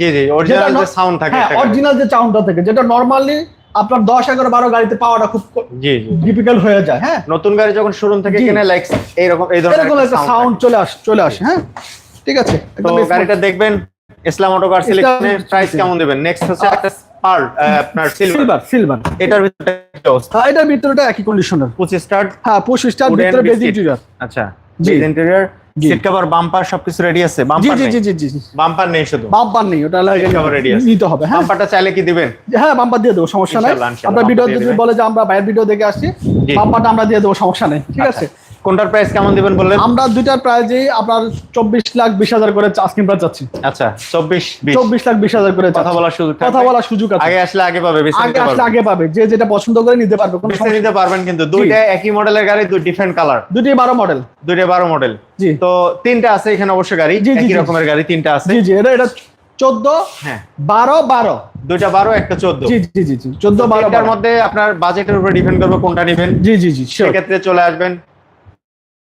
জি জি original যে sound থাকে হ্যাঁ অরিজিনাল যে সাউন্ডটা থাকে যেটা নর্মালি আপনার দশ এগারো বারো গাড়িতে পাওয়াটা খুব জি জি ডিফিকাল্ট হয়ে যায় হ্যাঁ? নতুন গাড়ি যখন শোরুম থেকে কিনে লাইক এইরকম এই ধরনের একটা সাউন্ড চলে আসে চলে আসে হ্যাঁ? ঠিক আছে তো গাড়িটা দেখবেন ইসলাম অটো কার সিলেকশনে প্রাইস কেমন দিবেন? নেক্সট হচ্ছে একটা পার্ল আপনার সিলভার সিলভার সিলভার এটার ভিতরে অবস্থা? এটার ভিতরটা একই কন্ডিশনের পঁচিশ স্টার্ট হ্যাঁ পঁচিশ স্টার Wooden ভিতরে বেজ ইন্টেরিয়র আচ্ছা। Beige interior. Seat cover bumper সবকিছু রেডি আছে? বাম্পার জি জি জি জি বাম্পার নেই শুধু? বাম্পার নেই ওটা লাগে ready আছে। নিতে হবে হ্যাঁ। বাম্পারটা চাইলে কি দিবেন? হ্যাঁ বাম্পার দিয়ে দেবো সমস্যা নাই। আপনার ভিডিও যদি বলে যে আমরা বাইরের ভিডিও দেখে আসছি বাম্পারটা আমরা দিয়ে দেবো সমস্যা নেই ঠিক আছে? কোনটার প্রাইস কেমন দিবেন বললেন? আমরা দুইটার প্রাইজে আপনার চব্বিশ লাখ বিশ হাজার করে আস্কিং প্রাইস চাচ্ছি। আচ্ছা চব্বিশ বিশ। চব্বিশ লাখ বিশ হাজার করে কথা বলার সুযোগ কথা বলার সুযোগ আছে। আগে আসলে আগে পাবে বেশি আগে আসলে আগে পাবে। যে যেটা পছন্দ করে নিতে পারবে কোনো সমস্যা নিতে পারবেন কিন্তু। দুইটা একই মডেলের গাড়ি দুই ডিফারেন্ট কালার দুটি বারো মডেল দুইটা বারো মডেল জি। তো তিনটা আছে এখানে অবশ্য গাড়ি জি, জি, একই রকমের গাড়ি তিনটা আছে। জি জি। এটা এটা চোদ্দ হ্যাঁ। বারো বারো। দুইটা বারো একটা চোদ্দ। জি জি জি চোদ্দ বারো তিনটার বারো। মধ্যে আপনার বাজেটের উপর ডিপেন্ড করবে কোনটা নেবেন। জি জি জি সেক্ষেত্রে চলে আসবেন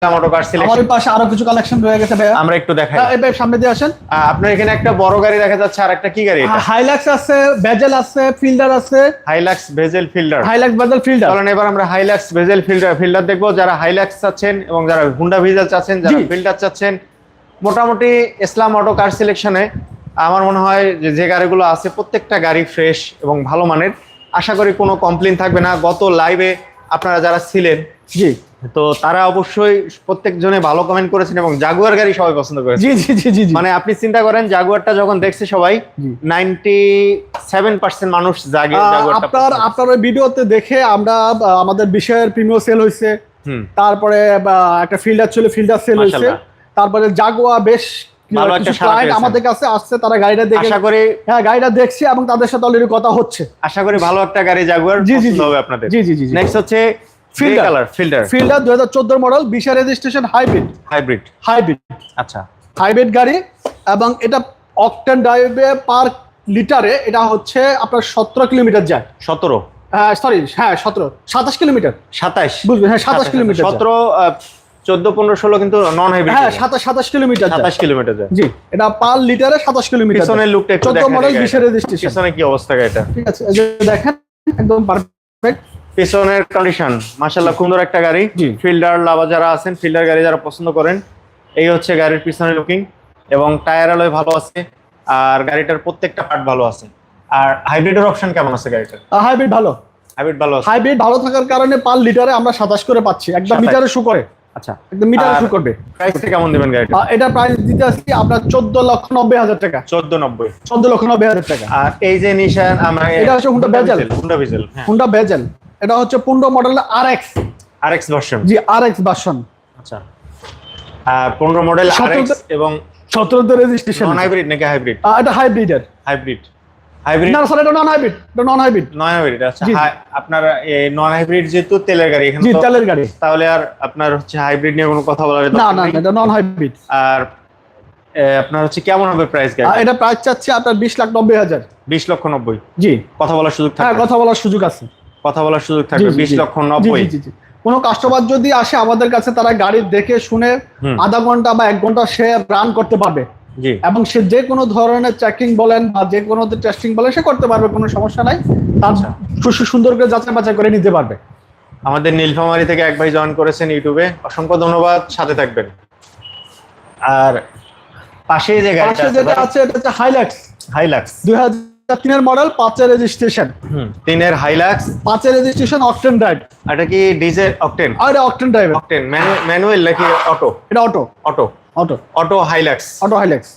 মোটো কার আমার সিলেকশন পাশে আরও কিছু কালেকশন রয়ে গেছে ভাইয়া। আমরা একটু দেখাই। ভাই সামনে দিয়ে আসেন। আপনার এখানে একটা বড় গাড়ি দেখা যাচ্ছে আর একটা কি গাড়ি এটা? হাইলাক্স আছে বেজেল আছে ফিল্ডার আছে। Hilux Vezel Fielder Hilux Vezel Fielder চলেন এবার আমরা হাইলাক্স ভেজেল ফিল্ডার ফিল্ডার দেখব। যারা হাইলাক্স চাচ্ছেন এবং যারা হুন্ডা ভিজেল চাচ্ছেন যারা। ফিল্ডার চাচ্ছেন মোটামুটি ইসলাম অটো কার সিলেকশনে আমার মনে হয় যে যে গাড়িগুলো আছে প্রত্যেকটা গাড়ি ফ্রেশ এবং ভালো মানের। আশা করি কোনো কমপ্লেন থাকবে না। গত লাইভে আপনারা যারা ছিলেন জি। তো তারা অবশ্যই প্রত্যেকজনে ভালো কমেন্ট করেছেন এবং জাগুয়ার গাড়ি সবাই পছন্দ করেছে। জি জি জি জি মানে আপনি চিন্তা করেন জাগুয়ারটা যখন দেখছে সবাই জি। নাইনটি সেভেন পার্সেন্ট মানুষ জাগে জাগুয়ারটা আপনার আপনার ভিডিওতে দেখে আমরা আমাদের বিষয়ের প্রিমিয় সেল হয়েছে তারপরে একটা ফিল্ডার ছিল ফিল্ডার সেল হয়েছে তারপরে জাগুয়া বেশ ভালো একটা আমাদের কাছে আসছে তারা গাড়িটা দেখে আশা করি হ্যাঁ গাড়িটা দেখছি এবং তাদের সাথে অলরেডি কথা হচ্ছে। আশা করি ভালো একটা গাড়ি জাগুয়ার জি, জি, হবে আপনাদের। জি জি জি নেক্সট হচ্ছে. ফিল্ডার কালার ফিল্ডার ফিল্ডার দুই হাজার চোদ্দ মডেল বিশা রেজিস্ট্রেশন হাইব্রিড হাইব্রিড হাইব্রিড আচ্ছা। হাইব্রিড গাড়ি এবং এটা অকটেন ড্রাইভে পার লিটারে এটা হচ্ছে আপনার সতেরো কিলোমিটার যায়। সতেরো? সরি হ্যাঁ সতেরো। সাতাশ কিলোমিটার। সাতাশ? বুঝবেন হ্যাঁ সাতাশ কিলোমিটার যায়। সতেরো চোদ্দ পনেরো ষোলো কিন্তু নন হাইব্রিড হ্যাঁ সাতাশ সাতাশ কিলোমিটার। সাতাশ কিলোমিটার যায়। জি এটা পার লিটারে সাতাশ কিলোমিটার পিছনের লুকটা একটু চোদ্দ মডেল বিশের রেজিস্ট্রেশন পিছনে কি অবস্থা গাড়িটা? ঠিক আছে দেখেন একদম পারফেক্ট পিছনের কন্ডিশন মাশাল্লাহ সুন্দর একটা গাড়ি। ফিল্ডার লাভা যারা আছেন ফিল্ডার গাড়ি যারা পছন্দ করেন এই হচ্ছে গাড়ির পিছনের লুকিং এবং টায়ার আলোয় ভালো আছে আর গাড়িটার প্রত্যেকটা পার্ট ভালো আছে। আর হাইব্রিডের অপশন কেমন আছে গাড়িটার? হাইব্রিড ভালো। হাইব্রিড ভালো আছে? হাইব্রিড ভালো থাকার কারণে পার লিটারে আমরা সাতাশ করে পাচ্ছি। একদম মিটারে শু করে। আচ্ছা। একদম মিটারে শু করবে। প্রাইসটা কেমন দেবেন গাড়িটা এটা প্রাইস দিতে আসছি আপনার চোদ্দ লক্ষ নব্বই হাজার টাকা। চোদ্দ নব্বই। চোদ্দ লক্ষ নব্বই হাজার টাকা। আর এই যে নিশান আমরা এটা হচ্ছে Honda Bezel। হুন্ডা হ্যাঁ। হুন্ডা বেজেল এটা হচ্ছে পনেরো model R X R X version G R X version আচ্ছা। পনেরো মডেল আর এক্স এবং সতেরোতে রেজিস্ট্রেশন নন হাইব্রিড নাকি হাইব্রিড এটা হাইব্রিডের হাইব্রিড হাইব্রিড না স্যার এটা নন হাইব্রিড এটা নন হাইব্রিড নন হাইব্রিড আচ্ছা। হাই- আপনার নন হাইব্রিড যেহেতু তেলের গাড়ি এখানে জি তেলের গাড়ি। তাহলে আর আপনার হচ্ছে হাইব্রিড নিয়ে কোনো কথা বলার না না। এটা নন হাইব্রিড আর আপনার হচ্ছে কেমন হবে প্রাইস গাড়ি এটা প্রাইস চাচ্ছি আপনার বিশ লাখ নব্বই হাজার। বিশ লক্ষ নব্বই। জি। কথা বলার সুযোগ হ্যাঁ কথা বলার সুযোগ আছে। কথা বলার সুযোগ থাকবে বিশ লক্ষ নব্বই। কোনো কাস্টমার যদি আসে আমাদের কাছে তারা গাড়ি দেখে শুনে আধা ঘণ্টা বা এক ঘণ্টা সে রান করতে পারবে। এবং সে যে কোনো ধরনের চেকিং বলেন বা যে কোনো টেস্টিং বলেন সে করতে পারবে কোনো সমস্যা নাই। তার আচ্ছা। সুন্দর করে যাচাই বাছাই করে নিতে পারবে। আমাদের নীলফামারি থেকে এক ভাই জয়েন করেছেন ইউটিউবে। অসংখ্য ধন্যবাদ সাথে থাকবেন। আর পাশে যে গাড়িটা যেটা আছে এটা হচ্ছে হাইলাক্স হাইলাক্স দুই হাজার তিনের মডেল পাঁচের রেজিস্ট্রেশন তিনের হাইলাক্স পাঁচের রেজিস্ট্রেশন অকটেন ড্রাইভ এটা কি ডিজেল অকটেন আর অকটেন ড্রাইভ অকটেন ম্যানুয়াল নাকি অটো এটা auto auto auto auto Hilux auto Hilux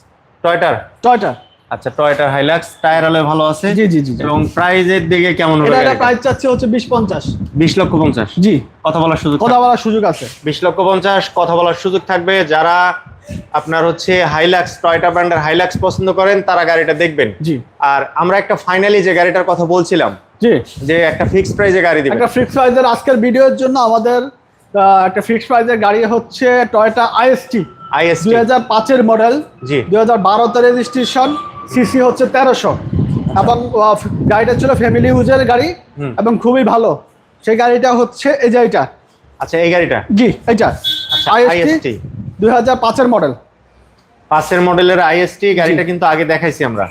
টয়টার Toyota আচ্ছা টয়টার হাইলাক্স টায়ার আলোয় ভালো আছে? জি জি জি। এবং প্রাইজের দিকে কেমন হবে এটা? প্রাইস চাচ্ছে হচ্ছে বিশ পঞ্চাশ। বিশ লক্ষ পঞ্চাশ? জি। কথা বলার সুযোগ কথা বলার সুযোগ আছে। বিশ লক্ষ পঞ্চাশ কথা বলার সুযোগ থাকবে। যারা আপনার হচ্ছে হাইলাক্স টয়টা ব্র্যান্ডের হাইলাক্স পছন্দ করেন তারা গাড়িটা দেখবেন। জি। আর আমরা একটা ফাইনালি যে গাড়িটার কথা বলছিলাম জি। যে একটা ফিক্সড প্রাইজে গাড়ি দিবেন। একটা ফিক্স প্রাইজের আজকের ভিডিওর জন্য আমাদের একটা ফিক্সড প্রাইজের গাড়ি হচ্ছে টয়টা আইএসটি আইএসটি দুই হাজার পাঁচের মডেল জি। দুই হাজার বারোতে রেজিস্ট্রেশন সিসি হচ্ছে তেরোশো। এবং গাড়িটা ছিল ফ্যামিলি ইউজের গাড়ি এবং খুবই ভালো। সেই গাড়িটা হচ্ছে এই যে এইটা। আচ্ছা এই গাড়িটা? জি এইটা। আচ্ছা আইএসটি দুই হাজার পাঁচের মডেল পাঁচের মডেলের আইএসটি গাড়িটা কিন্তু আগে দেখাইছি আমরা।